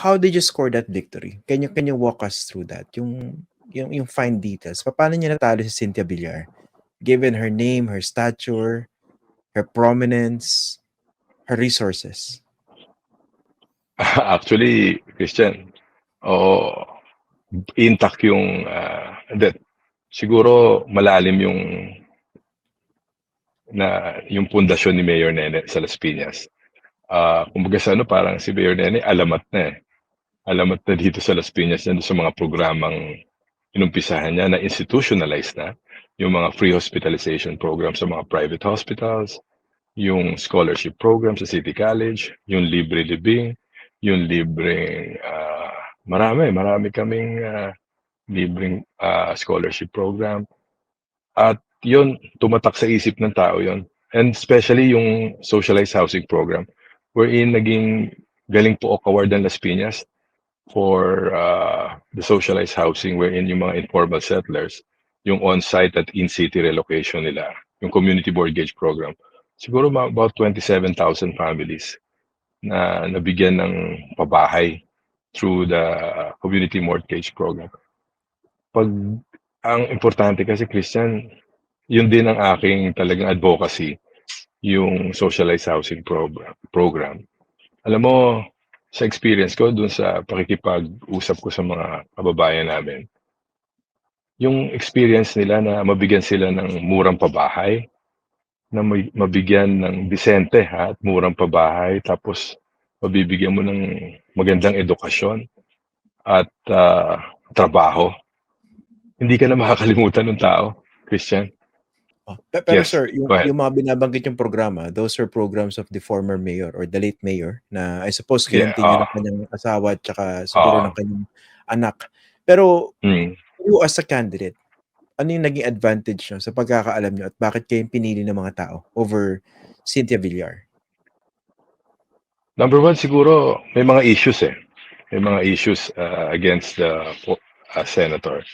how did you score that victory? Can you can you walk us through that? Yung yung yung fine details. Paano niya natalo si Cynthia Villar? Given her name, her stature, her prominence, her resources. Actually, Christian, oo, intact yung ah, hindi, siguro malalim yung na yung pundasyon ni Mayor Nene sa Las Piñas. Ah, kumbaga sa ano, parang si Mayor Nene alamat na eh. Alamat na dito sa Las Piñas yan sa mga programang inumpisahan niya na institutionalized na yung mga free hospitalization program sa mga private hospitals, yung scholarship program sa City College, yung libre libing, yung libreng ah, marami, marami kaming ah, libreng ah, scholarship program. At yun, tumatak sa isip ng tao yun. And especially yung socialized housing program wherein naging galing po Award ng Las Piñas for uh, the socialized housing wherein yung mga informal settlers, yung on-site at in-city relocation nila, yung community mortgage program. Siguro about 27,000 families na nabigyan ng pabahay through the community mortgage program. Pag ang importante kasi Christian, yun din ang aking talagang advocacy, yung socialized housing program. program. Alam mo, sa experience ko dun sa pakikipag-usap ko sa mga kababayan namin, yung experience nila na mabigyan sila ng murang pabahay, na may- mabigyan ng disente ha, at murang pabahay, tapos mabibigyan mo ng magandang edukasyon at ah, trabaho. Hindi ka na makakalimutan ng tao, Christian. Oh, pe- pero Yes, sir, yung, yung mga binabanggit yung programa, those are programs of the former mayor or the late mayor na I suppose Yeah, kinontinue ng kanyang asawa at saka siguro Ah. ng kanyang anak. Pero Mm. you as a candidate, ano yung naging advantage nyo sa pagkakaalam nyo at bakit kayo pinili ng mga tao over Cynthia Villar? Number one, siguro may mga issues eh. May mga issues uh, against the uh, senator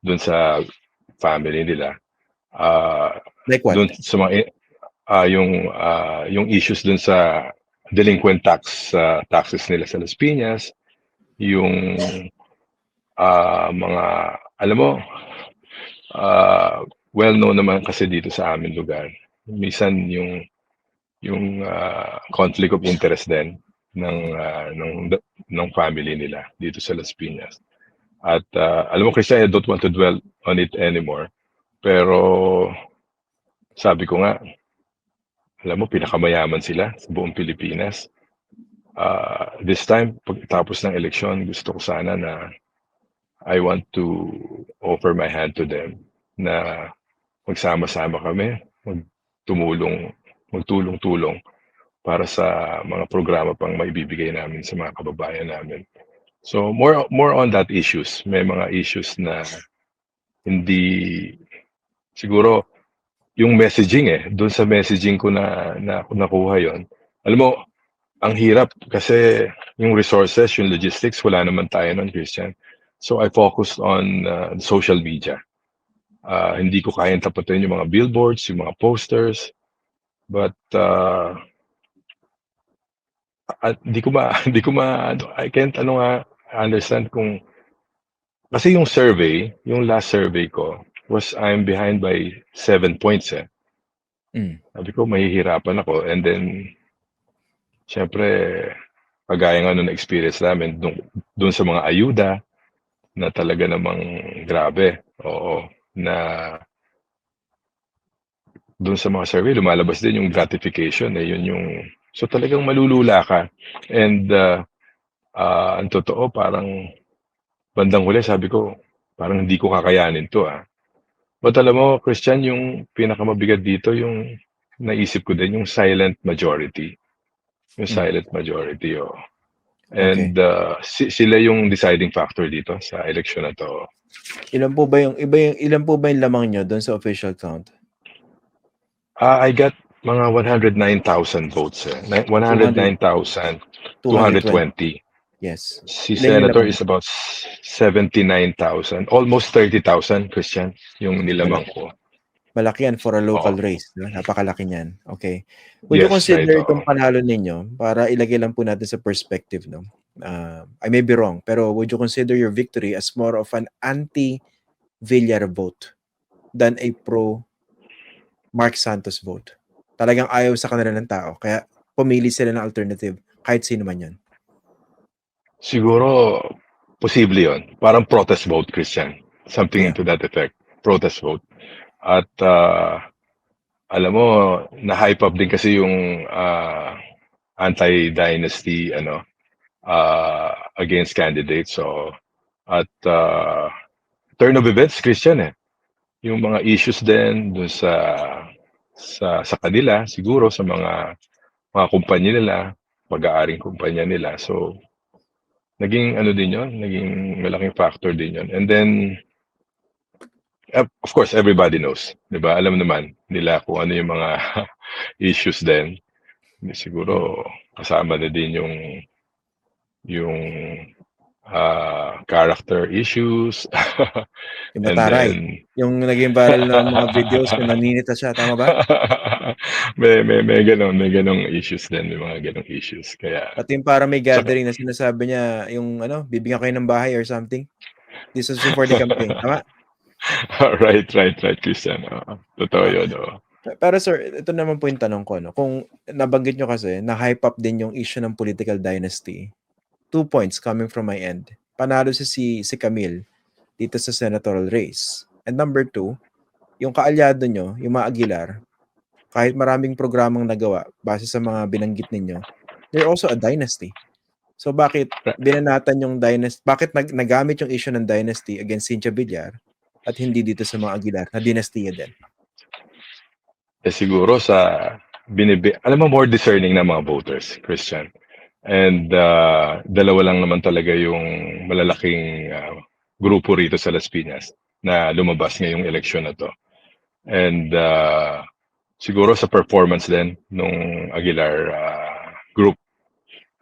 dun sa family nila. Uh, Like what? dun sa mga uh, yung uh, yung issues dun sa delinquent tax uh, taxes nila sa Las Piñas, yung uh, mga alam mo uh, well known naman kasi dito sa aming lugar. Minsan yung yung uh, conflict of interest din ng uh, ng ng family nila dito sa Las Piñas. At uh, alam mo Christian, I don't want to dwell on it anymore. Pero sabi ko nga, alam mo, pinakamayaman sila sa buong Pilipinas. Uh, this time, pagkatapos ng eleksyon, gusto ko sana na I want to offer my hand to them na magsama-sama kami, magtumulong, magtulong-tulong para sa mga programa pang maibibigay namin sa mga kababayan namin. So more more on that issues. May mga issues na hindi siguro yung messaging eh, doon sa messaging ko na, na nakuha yon. Alam mo, ang hirap kasi yung resources, yung logistics, wala naman tayo nun, Christian. So I focused on uh, social media. Uh, hindi ko kayang tapatin yung mga billboards, yung mga posters. But uh, at hindi ko ma hindi ko ma I can't ano nga understand kung kasi yung survey, yung last survey ko was I'm behind by seven points eh. Mm. Sabi ko mahihirapan ako and then syempre kagaya nga nung experience namin dun, dun sa mga ayuda na talaga namang grabe. Oo, na dun sa mga survey lumalabas din yung gratification eh yun yung so talagang malulula ka and uh, uh, ang totoo parang bandang huli sabi ko parang hindi ko kakayanin to ah but alam mo Christian yung pinakamabigat dito yung naisip ko din yung silent majority yung Mm. silent majority oh and uh, si- sila yung deciding factor dito sa election na to Ilan po ba yung iba yung ilan po ba yung lamang nyo doon sa official count? Ah, I got mga 109,000 votes. Eh. Na- 109,220. 220. Yes. Si Senator is about 79,000. Almost 30,000, Christian, yung nilamang ko. Malaki yan for a local Oo. race. No? Napakalaki niyan. Okay. Would you Yes, consider right, itong panalo ninyo para ilagay lang po natin sa perspective, no? Uh, I may be wrong, pero would you consider your victory as more of an anti-Villar vote than a pro Mark Santos vote? Talagang ayaw sa kanila ng tao, kaya pumili sila ng alternative kahit sino man yan. Siguro, posible yon. Parang protest vote, Christian. Something Yeah. to that effect. Protest vote. At ah, alam mo, na-hype up din kasi yung ah, anti-dynasty ano ah, against candidates. So, at ah, turn of events, Christian eh. Yung mga issues din dun sa sa sa kanila siguro sa mga mga kumpanya nila, pag-aaring kumpanya nila. So, naging ano din yon naging malaking factor din yon and then of of course everybody knows 'di ba? Alam naman nila kung ano yung mga issues din. Siguro kasama na din yung yung ah, character issues Yung Mataray, then yung naging viral na mga videos kung naninita siya, tama ba? may may may ganun may ganung issues din may mga ganung issues kaya Pati yung parang may gathering na sinasabi niya, yung ano, bibigyan kayo ng bahay or something. This was before the campaign, tama? right right right Christian Oo. totoo yun oo. Pero sir, ito naman po yung tanong ko. No? Kung nabanggit nyo kasi, na-hype up din yung issue ng political dynasty. Two points coming from my end. Panalo si, si, si Camille dito sa senatorial race. And number two, yung kaalyado nyo, yung mga Aguilar, kahit maraming programang nagawa base sa mga binanggit ninyo, they're also a dynasty. So bakit binanatan yung dynasty, bakit nag, nagamit yung issue ng dynasty against Cynthia Villar at hindi dito sa mga Aguilar na dinastiya din? eh siguro sa binibi alam mo more discerning na mga voters Christian and uh, dalawa lang naman talaga yung malalaking uh, grupo rito sa Las Piñas na lumabas ngayong eleksyon na to. And uh, siguro sa performance din nung Aguilar uh, group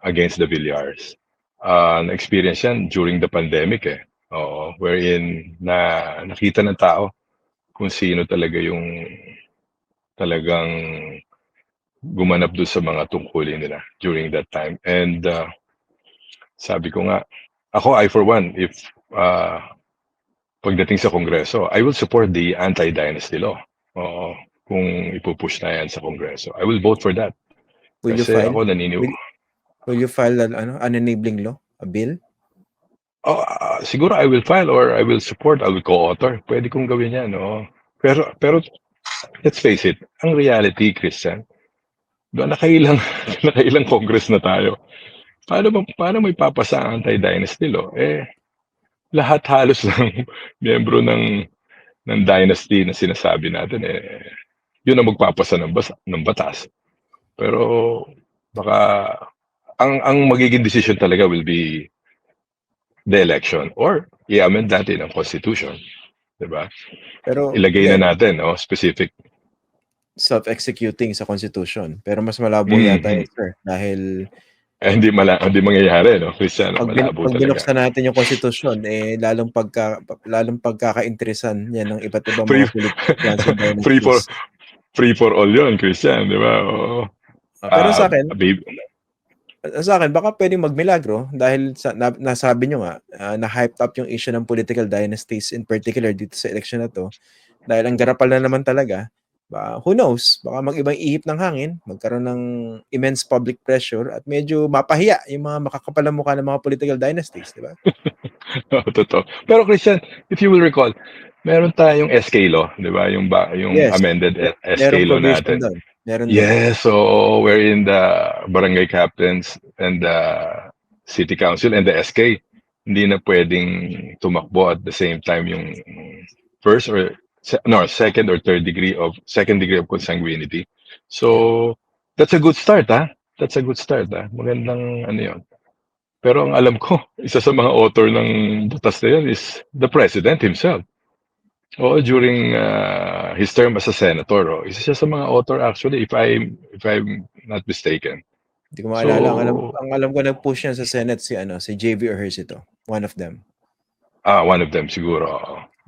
against the Villars. Uh, na-experience yan during the pandemic eh. Oo, wherein na nakita ng tao kung sino talaga yung talagang gumanap doon sa mga tungkulin nila during that time. And uh, sabi ko nga, ako I for one, if uh, pagdating sa Kongreso, I will support the anti-dynasty law. Oo, kung ipupush na yan sa Kongreso. I will vote for that. Will you Kasi file? ako naniniwala. will- Will you file an ano, an enabling law? A bill? Oh, ah, siguro I will file or I will support, I will co-author. Pwede kong gawin yan, no? Pero, pero, let's face it, ang reality, Christian, nakailang, nakailang congress na tayo. Paano, ba, paano may papasa ang anti-dynasty law? Eh, lahat halos ng miyembro ng, ng dynasty na sinasabi natin, eh, yun ang magpapasa ng, basa, ng batas. Pero, baka, ang, ang magiging decision talaga will be the election or i-amend natin ang constitution. Diba? Pero Ilagay yeah, na natin, no? Specific. Self-executing sa constitution. Pero mas malabo Mhm. yata yun, sir. Dahil Eh, hindi, mala, hindi mangyayari, no? Cristiano, pag, malabo pag binuksan natin yung constitution, eh, lalong, pagka, lalong pagkakainteresan yan ng iba't ibang Free- mga politicians and Free for, free for all yun, Christian, di ba? Oo. Ah, pero sa Ah, akin, babe, sa akin, baka pwedeng magmilagro dahil sa, na, nasabi nyo nga, ah, na-hyped up yung issue ng political dynasties in particular dito sa election na to. Dahil ang garapal na naman talaga, ba, who knows, baka mag-ibang ihip ng hangin, magkaroon ng immense public pressure at medyo mapahiya yung mga makakapalang mukha ng mga political dynasties, di ba? Oo, totoo. Pero Christian, if you will recall, meron tayong SK law, di ba? Yung, ba, yung Yes. amended SK Merong law natin. doon. Meron doon. Yes, so wherein the barangay captains and the city council and the SK hindi na pwedeng tumakbo at the same time yung first or no second or third degree of second degree of consanguinity. So that's a good start, ha? That's a good start, ha? Magandang ano 'yon. Pero ang alam ko, isa sa mga author ng batas na yun is the president himself. Oo, during uh, his term as a senator, oh, isa siya sa mga author actually, if I if I'm not mistaken. Hindi ko maalala. ang, alam, So- ang alam ko nag-push yan sa Senate si ano si JV Ejercito. One of them. Ah, one of them siguro.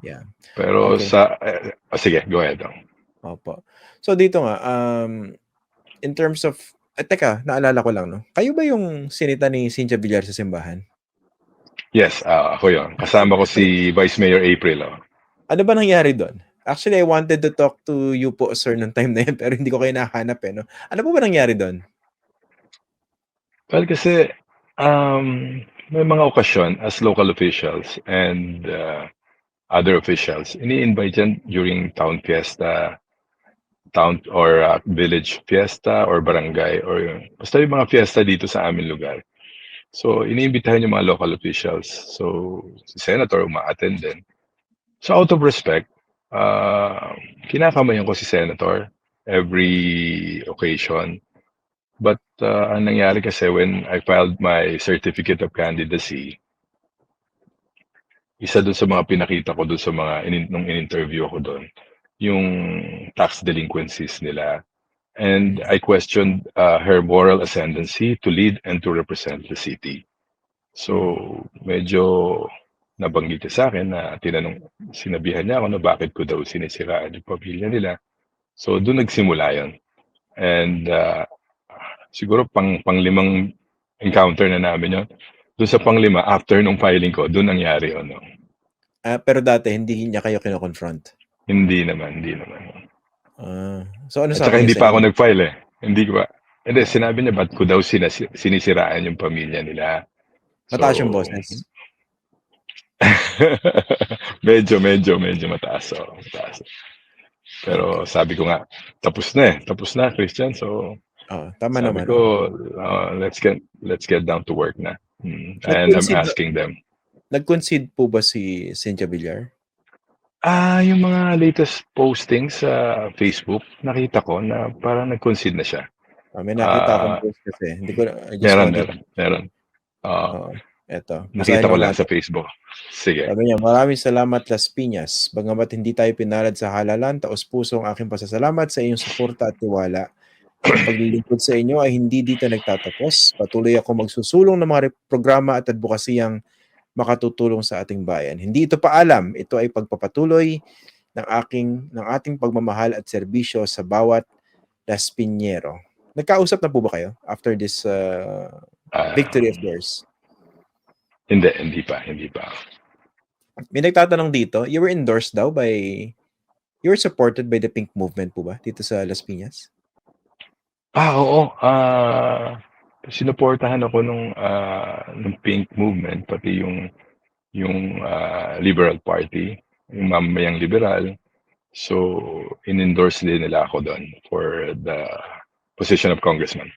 Yeah. Pero Okay. sa, eh, ah, sige, go ahead. oh. Opo. So dito nga, um, in terms of At teka, naalala ko lang 'no, kayo ba yung sinita ni Cynthia Villar sa simbahan? Yes, ah, ako yun. Kasama ko si Vice Mayor April, oh. Ano ba nangyari do'n? Actually, I wanted to talk to you po sir nung time na yun pero hindi ko kayo nahanap, eh, 'no. Ano po ba nangyari do'n? Well, kasi, um, may mga okasyon as local officials and, uh, other officials, ini-invite yan during town fiesta, town or, uh, village fiesta or barangay or basta yung mga fiesta dito sa aming lugar. So, iniimbitahan yung mga local officials. So, si senator uma-attend din. So, out of respect, ah, kinakamayan ko si senator every occasion. But, uh, ang nangyari kasi when I filed my certificate of candidacy isa dun sa mga pinakita ko dun sa mga inin nung in-interview ako dun, yung tax delinquencies nila. And I questioned, uh, her moral ascendancy to lead and to represent the city. So, medyo nabanggit niya sa'kin na tinanong sinabihan niya ako na bakit ko daw sinisiraan yung pamilya nila. So, dun nagsimula yun. And, uh, siguro pang panglimang encounter na namin yun. Dun sa panglima, after nung filing ko, dun nangyari yun, 'no. Ah, pero dati hindi niya kayo kino-confront? Hindi naman, hindi naman. Ah, so ano At sabi saka hindi sa pa ako nag-file, eh. Hindi ko pa hindi, sinabi niya ba't ko daw sinasi sinisiraan yung pamilya nila. Mataas yung boses? medyo, medyo, medyo mataas, oo, mataas. Pero sabi ko nga, tapos na, eh, tapos na Christian. So, Oo, tama sabi naman, ko, uh, let's get let's get down to work na. Mm, and I'm asking them. nag-concede po ba si Cynthia Villar? Ah, yung mga latest postings sa Facebook, nakita ko na parang nag-concede na siya. Ah, may nakita akong Ah, post kasi, hindi ko I just meron, wanted meron, meron. Oo. Oo, eto, Nakita basahin ko ko lang sa. Facebook. Sige. Sabi niya, "Maraming salamat Las Piñas. Bagamat hindi tayo pinalad sa halalan, taos-puso ang aking pasasalamat sa iyong suporta at tiwala. Ang paglilingkod sa inyo ay hindi dito nagtatapos. Patuloy akong magsusulong ng mga programa at adbokasiyang makatutulong sa ating bayan. Hindi ito paalam, ito ay pagpapatuloy ng aking ng ating pagmamahal at serbisyo sa bawat Las Piñero." Nagkausap na po ba kayo after this, uh, victory of yours? hindi, hindi pa, hindi pa. May nagtatanong dito, you were endorsed daw by you were supported by the Pink Movement po ba dito sa Las Piñas? Ah, oo, ah, sinuportahan ako nung, ah, nung Pink Movement pati yung yung, ah, Liberal Party, yung mamamayang liberal. So, in-endorse din nila ako dun for the position of congressman.